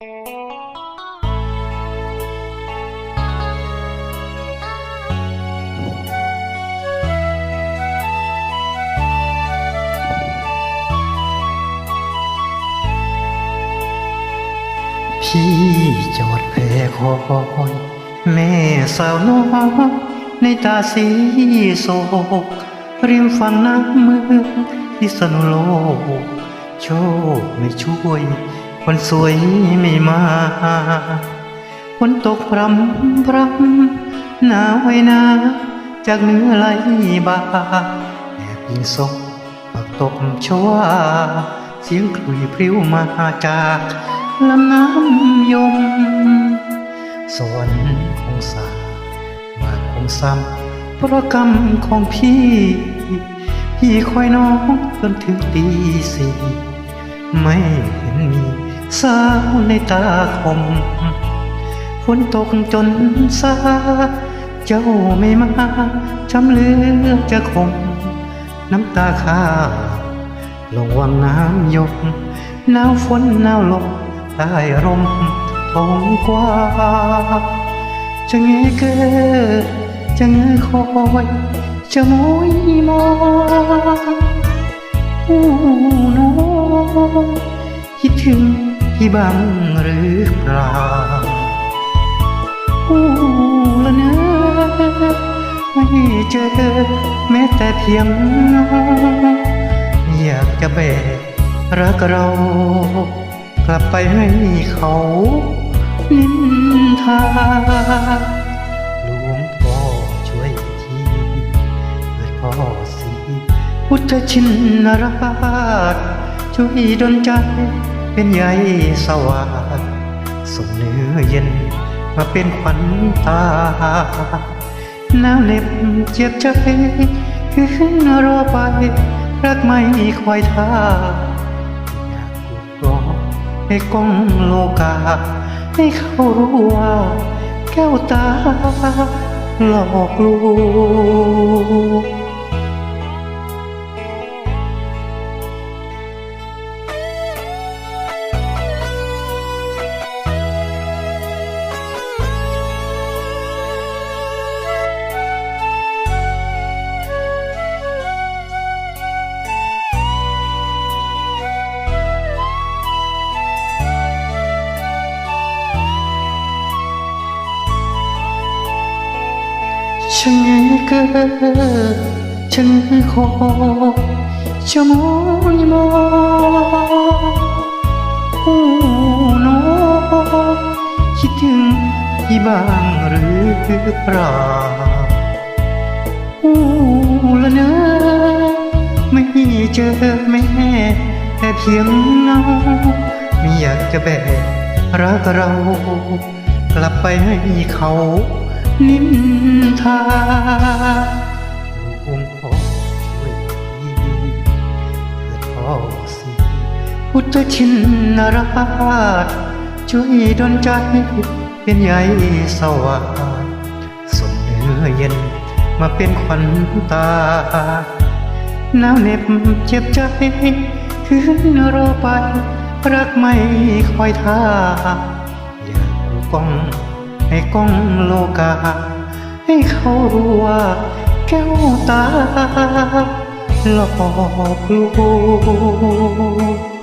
พี่จอดแพคอยแม่สาวน้อยในตาสีโศกริมฝั่งน้ำเมืองพิษณุโลกโชคไม่ช่วย วันสวยไม่มาฝนตกพรำพรำหนาวไว้นา จากเนื้อไหลบ่าแอบยิงศพปักตบชวาเสียงคลุยพริ้วมาจากลำน้ำยม สวรรค์คงสามาคงซ้ำเพราะกรรมของพี่ พี่คอยน้องจนถึงตีสี่ไม่เห็นมี สาวในตาคมฝนตกจนสาเจ้าไม่มาจำเลือจะคม น้ำตาข้าลงวังน้ำยดหนาวฝนหนาวลมใต้ร่มท้องกว้างจะเงยเกิดจะเงยคอยจะมอยมองอู้น้องคิดถึง พี่บ้างหรือเปล่าอู้ละเนอไม่เจอแม้แต่เพียงเงาอยากจะแบกรักเรา กลับไปให้เขานินทาหลวงพ่อช่วยทีเกิดพ่อสีพุทธชินราชช่วยดลใจ เป็นใยสว่างส่งเนื้อเย็นมาเป็นขวัญตาหนาวเน็บเจ็บใจคืนรอไป รักไม่คอยท่าอยากกูกรอให้กล้องโลกา ให้เขารู้ว่าแก้วตาหลอกลวง ฉันเกิดฉันขอจะมองมองผู้น้องคิดถึงพี่บ้างหรือเปล่าผู้ละเนอไม่เจอแม่แต่เพียงเงาไม่อยากจะแบกรักเรา กลับไปให้เขา นินทาหลวงพ่อช่วยทีเถิดพ่อสิพุทธชินนราชช่วยดลใจเป็นใยสว่างส่งเนื้อเย็นมาเป็นขวัญตาหนาวเหน็บเจ็บใจคืนรอไป รักไม่คอยท่าอยากกูกล้อง ให้กล้องโลกา ให้เขารู้ว่าแก้วตาหลอกลวง